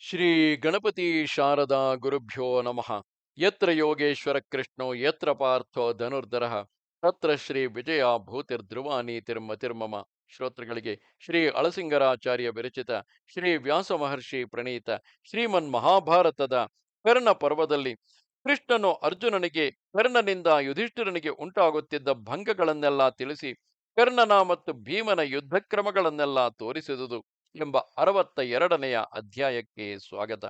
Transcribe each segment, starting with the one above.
ಶ್ರೀ ಗಣಪತಿ ಶಾರದಾ ಗುರುಭ್ಯೋ ನಮಃ. ಯತ್ರ ಯೋಗೇಶ್ವರ ಕೃಷ್ಣೋ, ಯತ್ರ ಪಾರ್ಥೋ ಧನುರ್ಧರ. ತತ್ರ ಶ್ರೀ ವಿಜಯ ತಿರ್ಮ ತಿರ್ಮಮ. ಶ್ರೋತೃಗಳಿಗೆ ಶ್ರೀ ಅಳಸಿಂಗರಾಚಾರ್ಯ ವಿರಚಿತ, ಶ್ರೀ ವ್ಯಾಸ ಮಹರ್ಷಿ ಪ್ರಣೀತ, ಶ್ರೀಮನ್ ಮಹಾಭಾರತದ ಕರ್ಣ ಪರ್ವದಲ್ಲಿ ಕೃಷ್ಣನು ಅರ್ಜುನನಿಗೆ, ಕರ್ಣನಿಂದ ಯುಧಿಷ್ಠಿರನಿಗೆ ಉಂಟಾಗುತ್ತಿದ್ದ ಭಂಗಗಳನ್ನೆಲ್ಲ ತಿಳಿಸಿ, ಕರ್ಣನ ಮತ್ತು ಭೀಮನ ಯುದ್ಧ ಕ್ರಮಗಳನ್ನೆಲ್ಲ ತೋರಿಸಿದುದು. ಎಂಬ ಅರವತ್ತ ಎರಡನೆಯ ಅಧ್ಯಾಯಕ್ಕೆ ಸ್ವಾಗತ.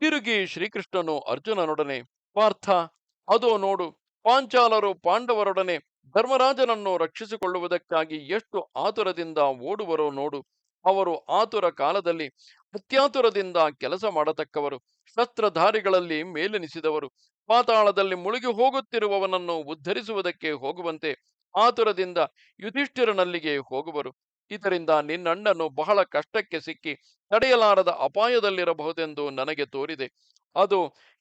ತಿರುಗಿ ಶ್ರೀಕೃಷ್ಣನು ಅರ್ಜುನನೊಡನೆ, ಪಾರ್ಥ, ಅದೋ ನೋಡು, ಪಾಂಚಾಲರು ಪಾಂಡವರೊಡನೆ ಧರ್ಮರಾಜನನ್ನು ರಕ್ಷಿಸಿಕೊಳ್ಳುವುದಕ್ಕಾಗಿ ಎಷ್ಟು ಆತುರದಿಂದ ಓಡುವರೋ ನೋಡು, ಅವರು ಆತುರ ಕಾಲದಲ್ಲಿ ಅತ್ಯಾತುರದಿಂದ ಕೆಲಸ ಮಾಡತಕ್ಕವರು, ಶಸ್ತ್ರಧಾರಿಗಳಲ್ಲಿ ಮೇಲೆನಿಸಿದವರು, ಪಾತಾಳದಲ್ಲಿ ಮುಳುಗಿ ಹೋಗುತ್ತಿರುವವನನ್ನು ಉದ್ಧರಿಸುವುದಕ್ಕೆ ಹೋಗುವಂತೆ ಆತುರದಿಂದ ಯುಧಿಷ್ಠಿರನಲ್ಲಿಗೆ ಹೋಗುವರು. ಇದರಿಂದ ನಿನ್ನಣ್ಣನು ಬಹಳ ಕಷ್ಟಕ್ಕೆ ಸಿಕ್ಕಿ ತಡೆಯಲಾರದ ಅಪಾಯದಲ್ಲಿರಬಹುದೆಂದು ನನಗೆ ತೋರಿದೆ. ಅದು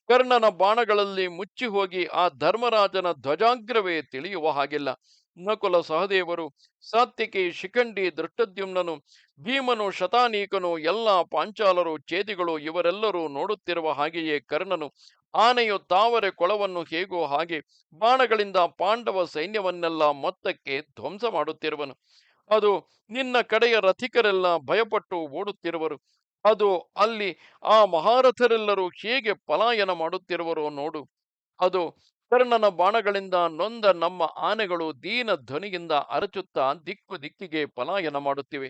ಕರ್ಣನ ಬಾಣಗಳಲ್ಲಿ ಮುಚ್ಚಿ ಹೋಗಿ ಆ ಧರ್ಮರಾಜನ ಧ್ವಜಾಗ್ರವೇ ತಿಳಿಯುವ ಹಾಗಿಲ್ಲ. ನಕುಲ ಸಹದೇವರು, ಸಾತ್ವಿಕಿ, ಶಿಖಂಡಿ ದೃಷ್ಟದ್ಯುಮ್ನನು ಭೀಮನು, ಶತಾನೀಕನು, ಎಲ್ಲ ಪಾಂಚಾಲರು, ಚೇದಿಗಳು ಇವರೆಲ್ಲರೂ ನೋಡುತ್ತಿರುವ ಹಾಗೆಯೇ ಕರ್ಣನು. ಆನೆಯು ತಾವರೆ ಕೊಳವನ್ನು ಹೇಗೋ ಹಾಗೆ ಬಾಣಗಳಿಂದ ಪಾಂಡವ ಸೈನ್ಯವನ್ನೆಲ್ಲ ಮೊತ್ತಕ್ಕೆ ಧ್ವಂಸ ಮಾಡುತ್ತಿರುವನು. ಅದು ನಿನ್ನ ಕಡೆಯ ರಥಿಕರೆಲ್ಲ ಭಯಪಟ್ಟು ಓಡುತ್ತಿರುವರು. ಅದು ಅಲ್ಲಿ ಆ ಮಹಾರಥರೆಲ್ಲರೂ ಹೇಗೆ ಪಲಾಯನ ಮಾಡುತ್ತಿರುವರೋ ನೋಡು. ಅದು ಕರ್ಣನ ಬಾಣಗಳಿಂದ ನೊಂದ ನಮ್ಮ ಆನೆಗಳು ದೀನ ಧ್ವನಿಯಿಂದ ಅರಚುತ್ತಾ ದಿಕ್ಕು ದಿಕ್ಕಿಗೆ ಪಲಾಯನ ಮಾಡುತ್ತಿವೆ.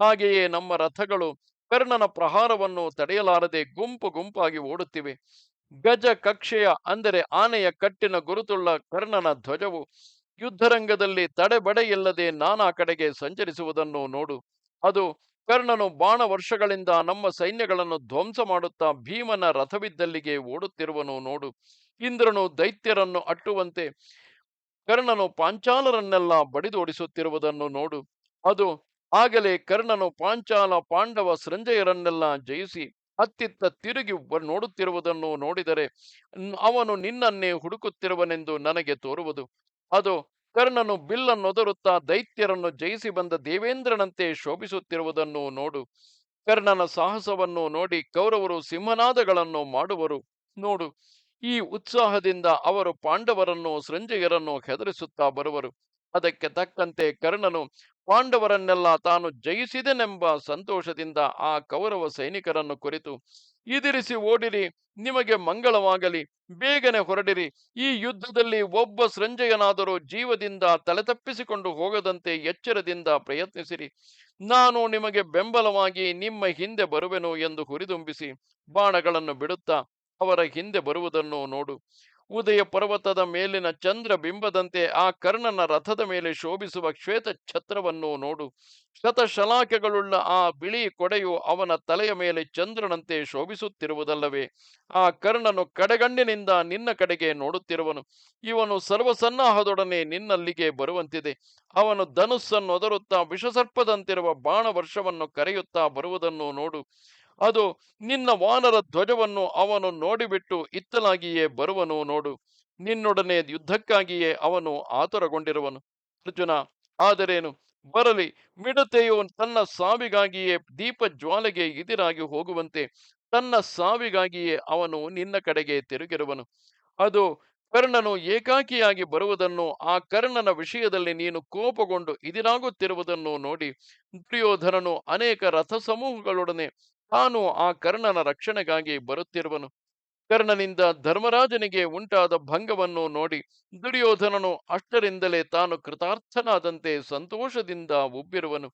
ಹಾಗೆಯೇ ನಮ್ಮ ರಥಗಳು ಕರ್ಣನ ಪ್ರಹಾರವನ್ನು ತಡೆಯಲಾರದೆ ಗುಂಪು ಗುಂಪಾಗಿ ಓಡುತ್ತಿವೆ. ಗಜ ಕಕ್ಷೆಯ ಅಂದರೆ ಆನೆಯ ಕಟ್ಟಿನ ಗುರುತುಳ್ಳ ಕರ್ಣನ ಧ್ವಜವು ಯುದ್ಧರಂಗದಲ್ಲಿ ತಡೆಬಡೆಯಿಲ್ಲದೆ ನಾನಾ ಕಡೆಗೆ ಸಂಚರಿಸುವುದನ್ನು ನೋಡು. ಅದು ಕರ್ಣನು ಬಾಣ ವರ್ಷಗಳಿಂದ ನಮ್ಮ ಸೈನ್ಯಗಳನ್ನು ಧ್ವಂಸ ಮಾಡುತ್ತಾ ಭೀಮನ ರಥವಿದ್ದಲ್ಲಿಗೆ ಓಡುತ್ತಿರುವನು ನೋಡು. ಇಂದ್ರನು ದೈತ್ಯರನ್ನು ಅಟ್ಟುವಂತೆ ಕರ್ಣನು ಪಾಂಚಾಲರನ್ನೆಲ್ಲ ಬಡಿದೋಡಿಸುತ್ತಿರುವುದನ್ನು ನೋಡು. ಅದು ಆಗಲೇ ಕರ್ಣನು ಪಾಂಚಾಲ ಪಾಂಡವ ಸಂಜಯರನ್ನೆಲ್ಲ ಜಯಿಸಿ ಅತ್ತಿತ್ತ ತಿರುಗಿ ನೋಡುತ್ತಿರುವುದನ್ನು ನೋಡಿದರೆ ಅವನು ನಿನ್ನನ್ನೇ ಹುಡುಕುತ್ತಿರುವನೆಂದು ನನಗೆ ತೋರುವುದು. ಅದು ಕರ್ಣನು ಬಿಲ್ಲನ್ನೊದರುತ್ತಾ ದೈತ್ಯರನ್ನು ಜಯಿಸಿ ಬಂದ ದೇವೇಂದ್ರನಂತೆ ಶೋಭಿಸುತ್ತಿರುವುದನ್ನು ನೋಡು. ಕರ್ಣನ ಸಾಹಸವನ್ನು ನೋಡಿ ಕೌರವರು ಸಿಂಹನಾದಗಳನ್ನು ಮಾಡುವರು. ನೋಡು, ಈ ಉತ್ಸಾಹದಿಂದ ಅವರು ಪಾಂಡವರನ್ನು, ಸೃಂಜಯರನ್ನು ಹೆದರಿಸುತ್ತಾ ಬರುವರು. ಅದಕ್ಕೆ ತಕ್ಕಂತೆ ಕರ್ಣನು ಪಾಂಡವರನ್ನೆಲ್ಲ ತಾನು ಜಯಿಸಿದೆನೆಂಬ ಸಂತೋಷದಿಂದ ಆ ಕೌರವ ಸೈನಿಕರನ್ನು ಕುರಿತು ಇದಿರಿಸಿ ಓಡಿರಿ, ನಿಮಗೆ ಮಂಗಳವಾಗಲಿ. ಬೇಗನೆ ಹೊರಡಿರಿ. ಈ ಯುದ್ಧದಲ್ಲಿ ಒಬ್ಬ ಸಂಜಯನಾದರೂ ಜೀವದಿಂದ ತಲೆತಪ್ಪಿಸಿಕೊಂಡು ಹೋಗದಂತೆ ಎಚ್ಚರದಿಂದ ಪ್ರಯತ್ನಿಸಿರಿ. ನಾನು ನಿಮಗೆ ಬೆಂಬಲವಾಗಿ ನಿಮ್ಮ ಹಿಂದೆ ಬರುವೆನು ಎಂದು ಹುರಿದುಂಬಿಸಿ ಬಾಣಗಳನ್ನು ಬಿಡುತ್ತಾ ಅವರ ಹಿಂದೆ ಬರುವುದನ್ನು ನೋಡು. ಉದಯ ಪರ್ವತದ ಮೇಲಿನ ಚಂದ್ರ ಬಿಂಬದಂತೆ ಆ ಕರ್ಣನ ರಥದ ಮೇಲೆ ಶೋಭಿಸುವ ಶ್ವೇತ ಛತ್ರವನ್ನು ನೋಡು. ಶತಶಲಾಕೆಗಳುಳ್ಳ ಆ ಬಿಳಿ ಕೊಡೆಯು ಅವನ ತಲೆಯ ಮೇಲೆ ಚಂದ್ರನಂತೆ ಶೋಭಿಸುತ್ತಿರುವುದಲ್ಲವೇ. ಆ ಕರ್ಣನು ಕಡೆಗಣ್ಣಿನಿಂದ ನಿನ್ನ ಕಡೆಗೆ ನೋಡುತ್ತಿರುವನು. ಇವನು ಸರ್ವಸನ್ನಾಹದೊಡನೆ ನಿನ್ನಲ್ಲಿಗೆ ಬರುವಂತಿದೆ. ಅವನು ಧನುಸ್ಸನ್ನು ಒದರುತ್ತಾ ವಿಷಸರ್ಪದಂತಿರುವ ಬಾಣವರ್ಷವನ್ನು ಕರೆಯುತ್ತಾ ಬರುವುದನ್ನು ನೋಡು. ಅದು ನಿನ್ನ ವಾನರ ಧ್ವಜವನ್ನು ಅವನು ನೋಡಿಬಿಟ್ಟು ಇತ್ತಲಾಗಿಯೇ ಬರುವನು ನೋಡು. ನಿನ್ನೊಡನೆ ಯುದ್ಧಕ್ಕಾಗಿಯೇ ಅವನು ಆತುರಗೊಂಡಿರುವನು. ಅರ್ಜುನ, ಆದರೇನು? ಬರಲಿ, ಮಿಡತೆಯು ತನ್ನ ಸಾವಿಗಾಗಿಯೇ ದೀಪ ಜ್ವಾಲೆಗೆ ಇದಿರಾಗಿ ಹೋಗುವಂತೆ ತನ್ನ ಸಾವಿಗಾಗಿಯೇ ಅವನು ನಿನ್ನ ಕಡೆಗೆ ತಿರುಗಿರುವನು. ಅದು ಕರ್ಣನು ಏಕಾಕಿಯಾಗಿ ಬರುವುದನ್ನು, ಆ ಕರ್ಣನ ವಿಷಯದಲ್ಲಿ ನೀನು ಕೋಪಗೊಂಡು ಇದಿರಾಗುತ್ತಿರುವುದನ್ನು ನೋಡಿ ದುರ್ಯೋಧನನು ಅನೇಕ ರಥ ಸಮೂಹಗಳೊಡನೆ ತಾನು ಆ ಕರ್ಣನ ರಕ್ಷಣೆಗಾಗಿ ಬರುತ್ತಿರುವನು. ಕರ್ಣನಿಂದ ಧರ್ಮರಾಜನಿಗೆ ಉಂಟಾದ ಭಂಗವನ್ನು ನೋಡಿ ದುರ್ಯೋಧನನು ಅಷ್ಟರಿಂದಲೇ ತಾನು ಕೃತಾರ್ಥನಾದಂತೆ ಸಂತೋಷದಿಂದ ಉಬ್ಬಿರುವನು.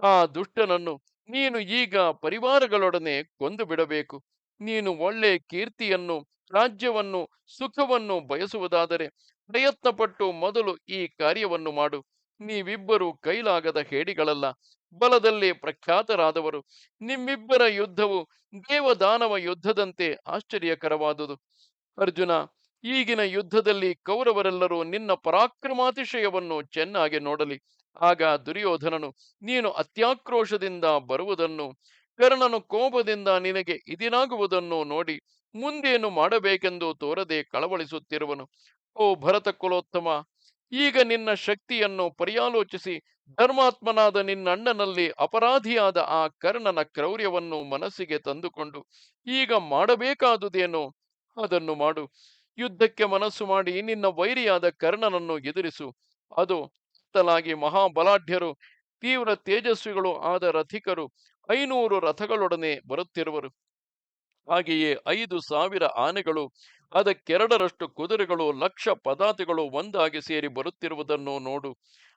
ಆ ದುಷ್ಟನನ್ನು ನೀನು ಈಗ ಪರಿವಾರಗಳೊಡನೆ ಕೊಂದು ಬಿಡಬೇಕು. ನೀನು ಒಳ್ಳೆ ಕೀರ್ತಿಯನ್ನು, ರಾಜ್ಯವನ್ನು, ಸುಖವನ್ನು ಬಯಸುವುದಾದರೆ ಪ್ರಯತ್ನಪಟ್ಟು ಮೊದಲು ಈ ಕಾರ್ಯವನ್ನು ಮಾಡು. ನೀವಿಬ್ಬರು ಕೈಲಾಗದ ಹೇಡಿಗಳಲ್ಲ, ಬಲದಲ್ಲಿ ಪ್ರಖ್ಯಾತರಾದವರು. ನಿಮ್ಮಿಬ್ಬರ ಯುದ್ಧವು ದೇವದಾನವ ಯುದ್ಧದಂತೆ ಆಶ್ಚರ್ಯಕರವಾದುದು. ಅರ್ಜುನ, ಈಗಿನ ಯುದ್ಧದಲ್ಲಿ ಕೌರವರೆಲ್ಲರೂ ನಿನ್ನ ಪರಾಕ್ರಮಾತಿಶಯವನ್ನು ಚೆನ್ನಾಗಿ ನೋಡಲಿ. ಆಗ ದುರ್ಯೋಧನನು, ನೀನು ಅತ್ಯಾಕ್ರೋಶದಿಂದ ಬರುವುದನ್ನು, ಕರ್ಣನು ಕೋಪದಿಂದ ನಿನಗೆ ಇದಿನಾಗುವುದನ್ನು ನೋಡಿ ಮುಂದೇನು ಮಾಡಬೇಕೆಂದು ತೋರದೆ ಕಳವಳಿಸುತ್ತಿರುವನು. ಓ ಭರತ ಕುಲೋತ್ತಮ ಈಗ ನಿನ್ನ ಶಕ್ತಿಯನ್ನು ಪರ್ಯಾಲೋಚಿಸಿ, ಧರ್ಮಾತ್ಮನಾದ ನಿನ್ನಣ್ಣನಲ್ಲಿ ಅಪರಾಧಿಯಾದ ಆ ಕರ್ಣನ ಕ್ರೌರ್ಯವನ್ನು ಮನಸ್ಸಿಗೆ ತಂದುಕೊಂಡು, ಈಗ ಮಾಡಬೇಕಾದುದೇನು? ಅದನ್ನು ಮಾಡು. ಯುದ್ಧಕ್ಕೆ ಮನಸ್ಸು ಮಾಡಿ ನಿನ್ನ ವೈರಿಯಾದ ಕರ್ಣನನ್ನು ಎದುರಿಸು. ಅದು ಅತ್ತಲಾಗಿ ಮಹಾಬಲಾಢ್ಯರು, ತೀವ್ರ ತೇಜಸ್ವಿಗಳು ಆದ ರಥಿಕರು ಐನೂರು ರಥಗಳೊಡನೆ ಬರುತ್ತಿರುವರು. ಹಾಗೆಯೇ ಐದು ಸಾವಿರ ಆನೆಗಳು, ಅದಕ್ಕೆರಡರಷ್ಟು ಕುದುರೆಗಳು, ಲಕ್ಷ ಪದಾತಿಗಳು ಒಂದಾಗಿ ಸೇರಿ ಬರುತ್ತಿರುವುದನ್ನು ನೋಡು.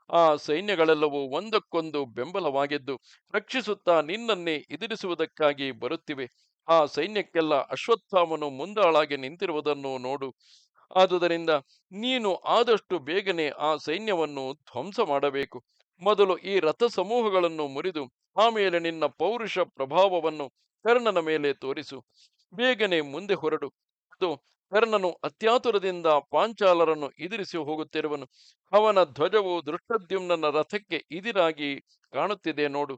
ಆ ಸೈನ್ಯಗಳೆಲ್ಲವೂ ಒಂದಕ್ಕೊಂದು ಬೆಂಬಲವಾಗಿದ್ದು ರಕ್ಷಿಸುತ್ತಾ ನಿನ್ನನ್ನೇ ಎದುರಿಸುವುದಕ್ಕಾಗಿ ಬರುತ್ತಿವೆ. ಆ ಸೈನ್ಯಕ್ಕೆಲ್ಲ ಅಶ್ವತ್ಥಾಮನು ಮುಂದಾಳಾಗಿ ನಿಂತಿರುವುದನ್ನು ನೋಡು. ಆದುದರಿಂದ ನೀನು ಆದಷ್ಟು ಬೇಗನೆ ಆ ಸೈನ್ಯವನ್ನು ಧ್ವಂಸ ಮಾಡಬೇಕು. ಮೊದಲು ಈ ರಥ ಸಮೂಹಗಳನ್ನು ಮುರಿದು, ಆಮೇಲೆ ನಿನ್ನ ಪೌರುಷ ಪ್ರಭಾವವನ್ನು ಕರ್ಣನ ಮೇಲೆ ತೋರಿಸು. ಬೇಗನೆ ಮುಂದೆ ಹೊರಡು. ಅದು ಕರ್ಣನು ಅತ್ಯಾತುರದಿಂದ ಪಾಂಚಾಲರನ್ನು ಎದುರಿಸಿ ಹೋಗುತ್ತಿರುವನು. ಅವನ ಧ್ವಜವು ದೃಷ್ಟದ್ಯುಮ್ನ ರಥಕ್ಕೆ ಇದಿರಾಗಿ ಕಾಣುತ್ತಿದೆ ನೋಡು.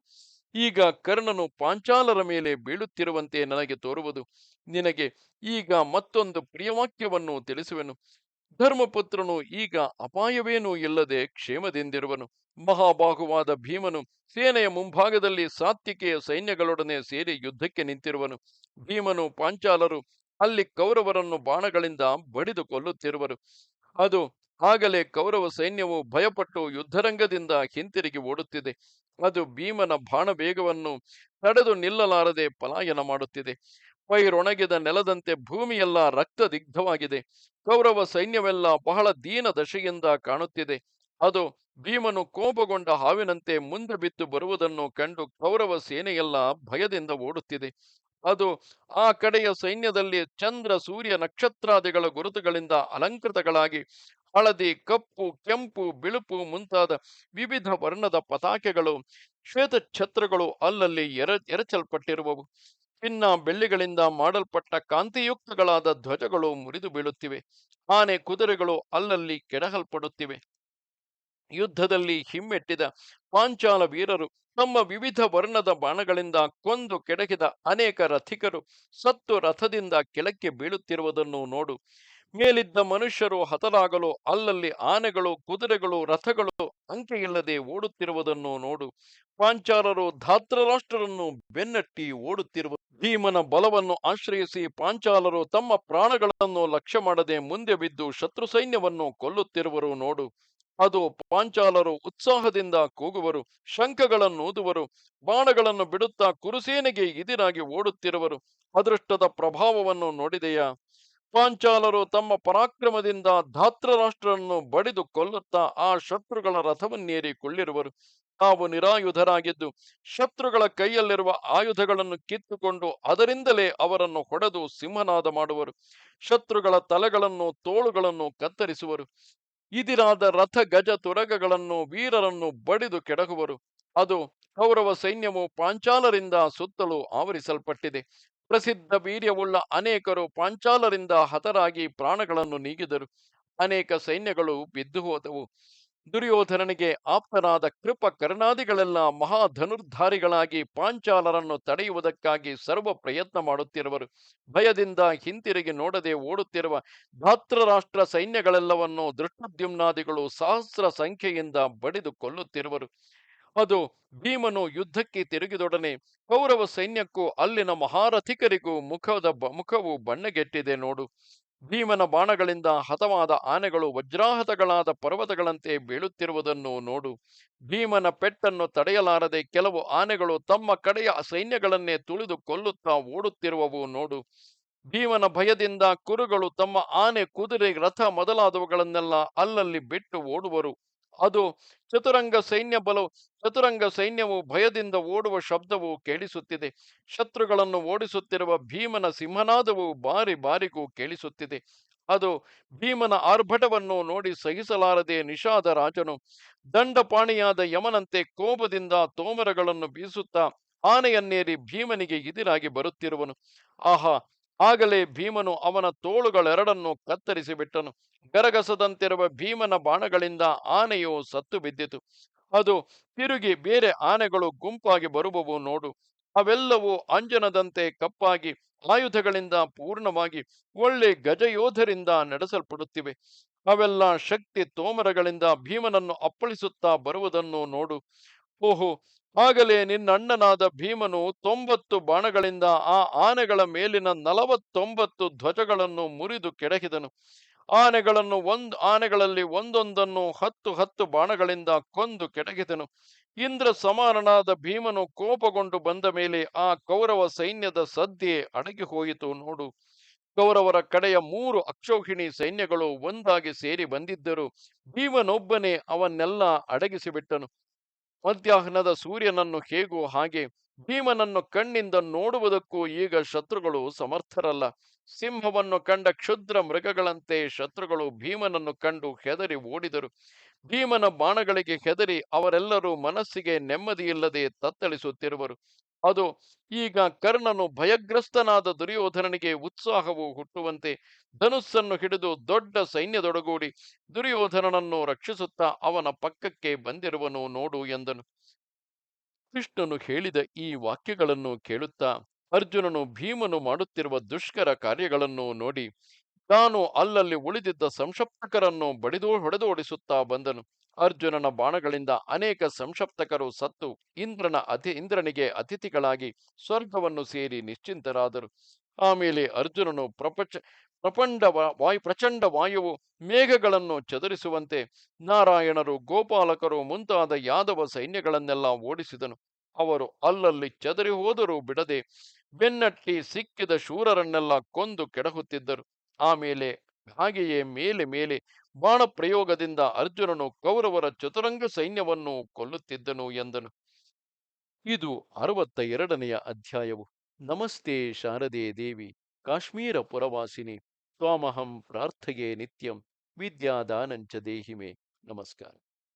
ಈಗ ಕರ್ಣನು ಪಾಂಚಾಲರ ಮೇಲೆ ಬೀಳುತ್ತಿರುವಂತೆ ನನಗೆ ತೋರುವುದು. ನಿನಗೆ ಈಗ ಮತ್ತೊಂದು ಪ್ರಿಯವಾಕ್ಯವನ್ನು ತಿಳಿಸುವೆನು. ಧರ್ಮಪುತ್ರನು ಈಗ ಅಪಾಯವೇನೂ ಇಲ್ಲದೆ ಕ್ಷೇಮದಿಂದಿರುವನು. ಮಹಾಬಾಹುವಾದ ಭೀಮನು ಸೇನೆಯ ಮುಂಭಾಗದಲ್ಲಿ ಸಾತ್ವಿಕೆಯ ಸೈನ್ಯಗಳೊಡನೆ ಸೇರಿ ಯುದ್ಧಕ್ಕೆ ನಿಂತಿರುವನು. ಭೀಮನು ಪಾಂಚಾಲರು ಅಲ್ಲಿ ಕೌರವರನ್ನು ಬಾಣಗಳಿಂದ ಬಡಿದು ಕೊಲ್ಲುತ್ತಿರುವರು ಅದು ಆಗಲೇ ಕೌರವ ಸೈನ್ಯವು ಭಯಪಟ್ಟು ಯುದ್ಧರಂಗದಿಂದ ಹಿಂತಿರುಗಿ ಓಡುತ್ತಿದೆ. ಅದು ಭೀಮನ ಬಾಣ ಬೇಗವನ್ನು ತಡೆದು ನಿಲ್ಲಲಾರದೆ ಪಲಾಯನ ಮಾಡುತ್ತಿದೆ. ಪೈರೊಣಗಿದ ನೆಲದಂತೆ ಭೂಮಿಯೆಲ್ಲ ರಕ್ತದಿಗ್ಧವಾಗಿದೆ. ಕೌರವ ಸೈನ್ಯವೆಲ್ಲ ಬಹಳ ದೀನ ದಶೆಯಿಂದ ಕಾಣುತ್ತಿದೆ. ಅದು ಭೀಮನು ಕೋಪಗೊಂಡ ಹಾವಿನಂತೆ ಮುಂದೆ ಬಿದ್ದು ಬರುವುದನ್ನು ಕಂಡು ಕೌರವ ಸೇನೆಯೆಲ್ಲ ಭಯದಿಂದ ಓಡುತ್ತಿದೆ. ಅದು ಆ ಕಡೆಯ ಸೈನ್ಯದಲ್ಲಿ ಚಂದ್ರ, ಸೂರ್ಯ, ನಕ್ಷತ್ರಾದಿಗಳ ಗುರುತುಗಳಿಂದ ಅಲಂಕೃತಗಳಾಗಿ ಹಳದಿ, ಕಪ್ಪು, ಕೆಂಪು, ಬಿಳುಪು ಮುಂತಾದ ವಿವಿಧ ವರ್ಣದ ಪತಾಕೆಗಳು ಶ್ವೇತ ಛತ್ರಗಳು ಅಲ್ಲಲ್ಲಿ ಎರ ಎರಚಲ್ಪಟ್ಟಿರುವವು. ಚಿನ್ನ ಬೆಳ್ಳಿಗಳಿಂದ ಮಾಡಲ್ಪಟ್ಟ ಕಾಂತಿಯುಕ್ತಗಳಾದ ಧ್ವಜಗಳು ಮುರಿದು ಬೀಳುತ್ತಿವೆ. ಆನೆ ಕುದುರೆಗಳು ಅಲ್ಲಲ್ಲಿ ಕೆಡಹಲ್ಪಡುತ್ತಿವೆ. ಯುದ್ಧದಲ್ಲಿ ಹಿಮ್ಮೆಟ್ಟಿದ ಪಾಂಚಾಲ ವೀರರು ತಮ್ಮ ವಿವಿಧ ವರ್ಣದ ಬಾಣಗಳಿಂದ ಕೊಂದು ಕೆಡಗಿದ ಅನೇಕ ರಥಿಕರು ಸತ್ತು ರಥದಿಂದ ಕೆಳಕ್ಕೆ ಬೀಳುತ್ತಿರುವುದನ್ನು ನೋಡು. ಮೇಲಿದ್ದ ಮನುಷ್ಯರು ಹತರಾಗಲು ಅಲ್ಲಲ್ಲಿ ಆನೆಗಳು, ಕುದುರೆಗಳು, ರಥಗಳು ಅಂಕೆಯಿಲ್ಲದೆ ಓಡುತ್ತಿರುವುದನ್ನು ನೋಡು. ಪಾಂಚಾಲರು ಧಾತ್ರರಾಷ್ಟ್ರರನ್ನು ಬೆನ್ನಟ್ಟಿ ಓಡುತ್ತಿರುವ ಭೀಮನ ಬಲವನ್ನು ಆಶ್ರಯಿಸಿ ಪಾಂಚಾಲರು ತಮ್ಮ ಪ್ರಾಣಗಳನ್ನು ಲಕ್ಷ್ಯ ಮಾಡದೆ ಮುಂದೆ ಬಿದ್ದು ಶತ್ರು ಸೈನ್ಯವನ್ನು ಕೊಲ್ಲುತ್ತಿರುವರು ನೋಡು. ಅದು ಪಾಂಚಾಲರು ಉತ್ಸಾಹದಿಂದ ಕೂಗುವರು, ಶಂಖಗಳನ್ನು ಊದುವರು, ಬಾಣಗಳನ್ನು ಬಿಡುತ್ತಾ ಕುರುಸೇನೆಗೆ ಇದಿರಾಗಿ ಓಡುತ್ತಿರುವರು. ಅದೃಷ್ಟದ ಪ್ರಭಾವವನ್ನು ನೋಡಿದೆಯಾ? ಪಾಂಚಾಲರು ತಮ್ಮ ಪರಾಕ್ರಮದಿಂದ ಧಾತ್ರರಾಷ್ಟ್ರರನ್ನು ಬಡಿದು ಕೊಲ್ಲುತ್ತಾ ಆ ಶತ್ರುಗಳ ರಥವನ್ನೇರಿ ಕೊಳ್ಳಿರುವರು ತಾವು ನಿರಾಯುಧರಾಗಿದ್ದು, ಶತ್ರುಗಳ ಕೈಯಲ್ಲಿರುವ ಆಯುಧಗಳನ್ನು ಕಿತ್ತುಕೊಂಡು ಅದರಿಂದಲೇ ಅವರನ್ನು ಹೊಡೆದು ಸಿಂಹನಾದ ಮಾಡುವರು. ಶತ್ರುಗಳ ತಲೆಗಳನ್ನು, ತೋಳುಗಳನ್ನು ಕತ್ತರಿಸುವರು. ಇದಿರಾದ ರಥ ಗಜ ತುರಗಗಳನ್ನು ವೀರರನ್ನು ಬಡಿದು ಕೆಡಗುವರು ಅದು ಕೌರವ ಸೈನ್ಯವು ಪಾಂಚಾಲರಿಂದ ಸುತ್ತಲೂ ಆವರಿಸಲ್ಪಟ್ಟಿದೆ. ಪ್ರಸಿದ್ಧ ವೀರ್ಯವುಳ್ಳ ಅನೇಕರು ಪಾಂಚಾಲರಿಂದ ಹತರಾಗಿ ಪ್ರಾಣಗಳನ್ನು ನೀಗಿದರು. ಅನೇಕ ಸೈನ್ಯಗಳು ಬಿದ್ದು ಹೋದವು ದುರ್ಯೋಧನನಿಗೆ ಆಪ್ತನಾದ ಕೃಪ ಕರ್ಣಾದಿಗಳೆಲ್ಲ ಮಹಾಧನುರ್ಧಾರಿಗಳಾಗಿ ಪಾಂಚಾಲರನ್ನು ತಡೆಯುವುದಕ್ಕಾಗಿ ಸರ್ವ ಪ್ರಯತ್ನ ಮಾಡುತ್ತಿರುವರು. ಭಯದಿಂದ ಹಿಂತಿರುಗಿ ನೋಡದೆ ಓಡುತ್ತಿರುವ ಧಾತ್ರರಾಷ್ಟ್ರ ಸೈನ್ಯಗಳೆಲ್ಲವನ್ನು ದೃಷ್ಟದ್ಯುಮ್ನಾದಿಗಳು ಸಹಸ್ರ ಸಂಖ್ಯೆಯಿಂದ ಬಡಿದು ಕೊಲ್ಲುತ್ತಿರುವರು. ಅದು ಭೀಮನು ಯುದ್ಧಕ್ಕೆ ತಿರುಗಿದೊಡನೆ ಕೌರವ ಸೈನ್ಯಕ್ಕೂ ಅಲ್ಲಿನ ಮಹಾರಥಿಕರಿಗೂ ಮುಖದ ಮುಖವು ಬಣ್ಣಗೆಟ್ಟಿದೆ ನೋಡು. ಭೀಮನ ಬಾಣಗಳಿಂದ ಹತವಾದ ಆನೆಗಳು ವಜ್ರಾಹತಗಳಾದ ಪರ್ವತಗಳಂತೆ ಬೀಳುತ್ತಿರುವುದನ್ನು ನೋಡು. ಭೀಮನ ಪೆಟ್ಟನ್ನು ತಡೆಯಲಾರದೆ ಕೆಲವು ಆನೆಗಳು ತಮ್ಮ ಕಡೆಯ ಸೈನ್ಯಗಳನ್ನೇ ತುಳಿದು ಕೊಲ್ಲುತ್ತಾ ಓಡುತ್ತಿರುವವು ನೋಡು. ಭೀಮನ ಭಯದಿಂದ ಕುರುಗಳು ತಮ್ಮ ಆನೆ ಕುದುರೆ ರಥ ಮೊದಲಾದವುಗಳನ್ನೆಲ್ಲ ಅಲ್ಲಲ್ಲಿ ಬಿಟ್ಟು ಓಡುವರು. ಅದು ಚತುರಂಗ ಸೈನ್ಯ ಬಲವು, ಚತುರಂಗ ಸೈನ್ಯವು ಭಯದಿಂದ ಓಡುವ ಶಬ್ದವು ಕೇಳಿಸುತ್ತಿದೆ. ಶತ್ರುಗಳನ್ನು ಓಡಿಸುತ್ತಿರುವ ಭೀಮನ ಸಿಂಹನಾದವು ಬಾರಿ ಬಾರಿಗೂ ಕೇಳಿಸುತ್ತಿದೆ. ಅದು ಭೀಮನ ಆರ್ಭಟವನ್ನು ನೋಡಿ ಸಹಿಸಲಾರದೆ ನಿಷಾದ ರಾಜನು ದಂಡಪಾಣಿಯಾದ ಯಮನಂತೆ ಕೋಪದಿಂದ ತೋಮರಗಳನ್ನು ಬೀಸುತ್ತಾ ಆನೆಯನ್ನೇರಿ ಭೀಮನಿಗೆ ಎದಿರಾಗಿ ಬರುತ್ತಿರುವನು. ಆಹಾ ಆಗಲೇ ಭೀಮನು ಅವನ ತೋಳುಗಳೆರಡನ್ನು ಕತ್ತರಿಸಿ ಬಿಟ್ಟನು ಗರಗಸದಂತಿರುವ ಭೀಮನ ಬಾಣಗಳಿಂದ ಆನೆಯು ಸತ್ತು ಬಿದ್ದಿತು. ಅದು ತಿರುಗಿ ಬೇರೆ ಆನೆಗಳು ಗುಂಪಾಗಿ ಬರುವವು ನೋಡು. ಅವೆಲ್ಲವೂ ಅಂಜನದಂತೆ ಕಪ್ಪಾಗಿ ಆಯುಧಗಳಿಂದ ಪೂರ್ಣವಾಗಿ ಒಳ್ಳೆ ಗಜಯೋಧರಿಂದ ನಡೆಸಲ್ಪಡುತ್ತಿವೆ. ಅವೆಲ್ಲ ಶಕ್ತಿ ತೋಮರಗಳಿಂದ ಭೀಮನನ್ನು ಅಪ್ಪಳಿಸುತ್ತಾ ಬರುವುದನ್ನು ನೋಡು. ಓಹೋ, ಆಗಲೇ ನಿನ್ನಣ್ಣನಾದ ಭೀಮನು ತೊಂಬತ್ತು ಬಾಣಗಳಿಂದ ಆ ಆನೆಗಳ ಮೇಲಿನ ನಲವತ್ತೊಂಬತ್ತು ಧ್ವಜಗಳನ್ನು ಮುರಿದು ಕೆಡಹಿದನು. ಆನೆಗಳನ್ನು ಒಂದು, ಆನೆಗಳಲ್ಲಿ ಒಂದೊಂದನ್ನು ಹತ್ತು ಹತ್ತು ಬಾಣಗಳಿಂದ ಕೊಂದು ಕೆಡಕಿದನು ಇಂದ್ರ ಸಮಾನನಾದ ಭೀಮನು ಕೋಪಗೊಂಡು ಬಂದ ಮೇಲೆ ಆ ಕೌರವ ಸೈನ್ಯದ ಸದ್ಯೆ ಅಡಗಿ ಹೋಯಿತು ನೋಡು. ಕೌರವರ ಕಡೆಯ ಮೂರು ಅಕ್ಷೋಹಿಣಿ ಸೈನ್ಯಗಳು ಒಂದಾಗಿ ಸೇರಿ ಬಂದಿದ್ದರು. ಭೀಮನೊಬ್ಬನೇ ಅವನ್ನೆಲ್ಲ ಅಡಗಿಸಿಬಿಟ್ಟನು. ಮಧ್ಯಾಹ್ನದ ಸೂರ್ಯನನ್ನು ಹೇಗೋ ಹಾಗೆ ಭೀಮನನ್ನು ಕಣ್ಣಿಂದ ನೋಡುವುದಕ್ಕೂ ಈಗ ಶತ್ರುಗಳು ಸಮರ್ಥರಲ್ಲ. ಸಿಂಹವನ್ನು ಕಂಡ ಕ್ಷುದ್ರ ಮೃಗಗಳಂತೆ ಶತ್ರುಗಳು ಭೀಮನನ್ನು ಕಂಡು ಹೆದರಿ ಓಡಿದರು. ಭೀಮನ ಬಾಣಗಳಿಗೆ ಹೆದರಿ ಅವರೆಲ್ಲರೂ ಮನಸ್ಸಿಗೆ ನೆಮ್ಮದಿಯಿಲ್ಲದೆ ತತ್ತಳಿಸುತ್ತಿರುವರು. ಅದು ಈಗ ಕರ್ಣನು ಭಯಗ್ರಸ್ತನಾದ ದುರ್ಯೋಧನನಿಗೆ ಉತ್ಸಾಹವು ಹುಟ್ಟುವಂತೆ ಧನುಸ್ಸನ್ನು ಹಿಡಿದು ದೊಡ್ಡ ಸೈನ್ಯದೊಡಗೂಡಿ ದುರ್ಯೋಧನನನ್ನು ರಕ್ಷಿಸುತ್ತಾ ಅವನ ಪಕ್ಕಕ್ಕೆ ಬಂದಿರುವನು ನೋಡು ಎಂದನು. ಕೃಷ್ಣನು ಹೇಳಿದ ಈ ವಾಕ್ಯಗಳನ್ನು ಕೇಳುತ್ತಾ ಅರ್ಜುನನು ಭೀಮನು ಮಾಡುತ್ತಿರುವ ದುಷ್ಕರ ಕಾರ್ಯಗಳನ್ನು ನೋಡಿ ತಾನು ಅಲ್ಲಲ್ಲಿ ಉಳಿದಿದ್ದ ಸಂಶಪ್ತಕರನ್ನು ಬಡಿದು ಹೊಡೆದೋಡಿಸುತ್ತಾ ಬಂದನು. ಅರ್ಜುನನ ಬಾಣಗಳಿಂದ ಅನೇಕ ಸಂಶಪ್ತಕರು ಸತ್ತು ಇಂದ್ರನ ಅತಿ ಇಂದ್ರನಿಗೆ ಅತಿಥಿಗಳಾಗಿ ಸ್ವರ್ಗವನ್ನು ಸೇರಿ ನಿಶ್ಚಿಂತರಾದರು. ಆಮೇಲೆ ಅರ್ಜುನನು ಪ್ರಪಂಚ ಪ್ರಪಂಡ ವಾಯು ಪ್ರಚಂಡ ವಾಯುವು ಮೇಘಗಳನ್ನು ಚದುರಿಸುವಂತೆ ನಾರಾಯಣರು ಗೋಪಾಲಕರು ಮುಂತಾದ ಯಾದವ ಸೈನ್ಯಗಳನ್ನೆಲ್ಲ ಓಡಿಸಿದನು. ಅವರು ಅಲ್ಲಲ್ಲಿ ಚದರಿ ಹೋದರೂ ಬಿಡದೆ ಬೆನ್ನಟ್ಟಿ ಸಿಕ್ಕಿದ ಶೂರರನ್ನೆಲ್ಲ ಕೊಂದು ಕೆಡಹುತ್ತಿದ್ದರು. ಆಮೇಲೆ ಹಾಗೆಯೇ ಮೇಲೆ ಮೇಲೆ ಬಾಣ ಪ್ರಯೋಗದಿಂದ ಅರ್ಜುನನು ಕೌರವರ ಚತುರಂಗ ಸೈನ್ಯವನ್ನು ಕೊಲ್ಲುತ್ತಿದ್ದನು ಎಂದನು. ಇದು ಅರವತ್ತ ಎರಡನೆಯ ಅಧ್ಯಾಯವು. ನಮಸ್ತೆ ಶಾರದೆ ದೇವಿ, ಕಾಶ್ಮೀರ ಪುರವಾಸಿನಿ, ತ್ವಾಮಹಂ ಪ್ರಾರ್ಥೆಯೇ ನಿತ್ಯಂ, ವಿದ್ಯಾದಾನಂಚ ದೇಹಿಮೆ. ನಮಸ್ಕಾರ.